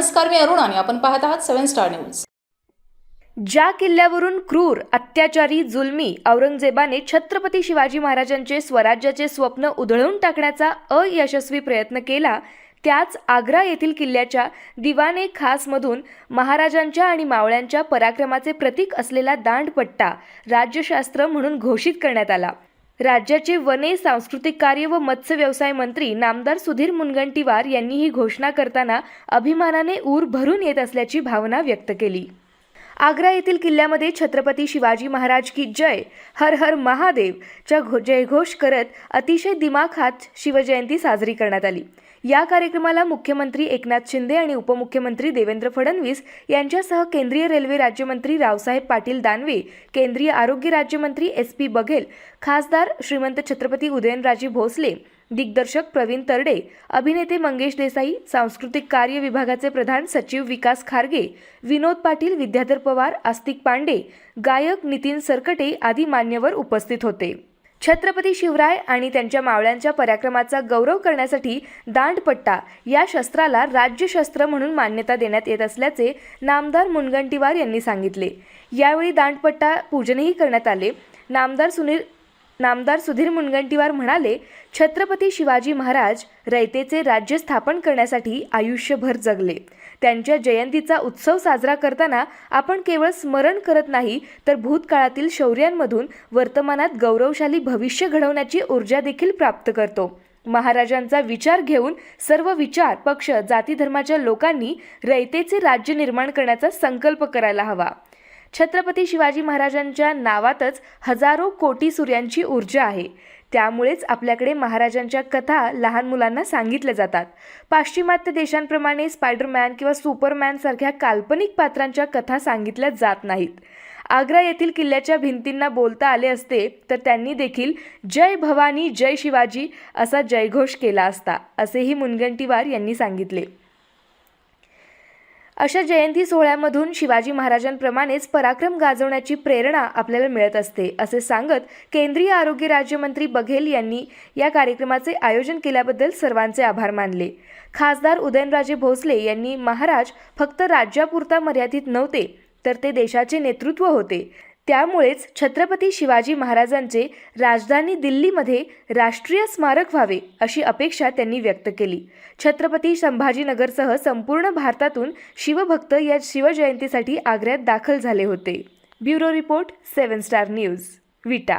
नमस्कार मी अरुण आणि आपण पाहत आहात सेव्हन स्टार न्यूज. ज्या किल्ल्यावरून क्रूर अत्याचारी जुलमी औरंगजेबाने छत्रपती शिवाजी महाराजांचे स्वराज्याचे स्वप्न उधळून टाकण्याचा अयशस्वी प्रयत्न केला त्याच आग्रा येथील किल्ल्याच्या दिवाने खासमधून महाराजांच्या आणि मावळ्यांच्या पराक्रमाचे प्रतीक असलेला दांडपट्टा राज्यशास्त्र म्हणून घोषित करण्यात आला. राज्याचे वने सांस्कृतिक कार्य व मत्स्य व्यवसाय मंत्री नामदार सुधीर मुनगंटीवार यांनी ही घोषणा करताना अभिमानाने ऊर भरून येत असल्याची भावना व्यक्त केली. आग्रा येथील किल्ल्यामध्ये छत्रपती शिवाजी महाराज की जय हर हर महादेव च्या घो जयघोष करत अतिशय दिमाखात शिवजयंती साजरी करण्यात आली. या कार्यक्रमाला मुख्यमंत्री एकनाथ शिंदे आणि उपमुख्यमंत्री देवेंद्र फडणवीस यांच्यासह केंद्रीय रेल्वे राज्यमंत्री रावसाहेब पाटील दानवे केंद्रीय आरोग्य राज्यमंत्री एस पी बघेल खासदार श्रीमंत छत्रपती उदयनराजे भोसले दिग्दर्शक प्रवीण तरडे अभिनेते मंगेश देसाई सांस्कृतिक कार्य विभागाचे प्रधान सचिव विकास खारगे विनोद पाटील विद्याधर पवार आस्तिक पांडे गायक नितीन सरकटे आदी मान्यवर उपस्थित होते. छत्रपती शिवराय आणि त्यांच्या मावळ्यांच्या पराक्रमाचा गौरव करण्यासाठी दांडपट्टा या शस्त्राला राज्यशस्त्र म्हणून मान्यता देण्यात येत असल्याचे नामदार मुनगंटीवार यांनी सांगितले. यावेळी दांडपट्टा पूजनही करण्यात आले. नामदार सुनील नामदार सुधीर मुनगंटीवार म्हणाले छत्रपती शिवाजी महाराज रयतेचे राज्य स्थापन करण्यासाठी आयुष्यभर जगले. त्यांच्या जयंतीचा उत्सव साजरा करताना आपण केवळ स्मरण करत नाही तर भूतकाळातील शौर्यांमधून वर्तमानात गौरवशाली भविष्य घडवण्याची ऊर्जा देखील प्राप्त करतो. महाराजांचा विचार घेऊन सर्व विचार पक्ष जाती धर्माच्या लोकांनी रयतेचे राज्य निर्माण करण्याचा संकल्प करायला हवा. छत्रपती शिवाजी महाराजांच्या नावातच हजारो कोटी सूर्यांची ऊर्जा आहे. त्यामुळेच आपल्याकडे महाराजांच्या कथा लहान मुलांना सांगितल्या जातात. पाश्चिमात्य देशांप्रमाणे स्पायडरमॅन किंवा सुपरमॅन सारख्या काल्पनिक पात्रांच्या कथा सांगितल्या जात नाहीत. आग्रा येथील किल्ल्याच्या भिंतींना बोलता आले असते तर त्यांनी देखील जय भवानी जय शिवाजी असा जयघोष केला असता असेही मुनगंटीवार यांनी सांगितले. अशा जयंती सोहळ्यामधून शिवाजी महाराजांप्रमाणेच पराक्रम गाजवण्याची प्रेरणा आपल्याला मिळत असते असे सांगत केंद्रीय आरोग्य राज्यमंत्री बघेल यांनी या कार्यक्रमाचे आयोजन केल्याबद्दल सर्वांचे आभार मानले. खासदार उदयनराजे भोसले यांनी महाराज फक्त राज्यापुरता मर्यादित नव्हते तर ते देशाचे नेतृत्व होते. त्यामुळेच छत्रपती शिवाजी महाराजांचे राजधानी दिल्लीमध्ये राष्ट्रीय स्मारक व्हावे अशी अपेक्षा त्यांनी व्यक्त केली. छत्रपती संभाजीनगरसह संपूर्ण भारतातून शिवभक्त या शिवजयंतीसाठी आग्र्यात दाखल झाले होते. Bureau report Seven Star News Vita.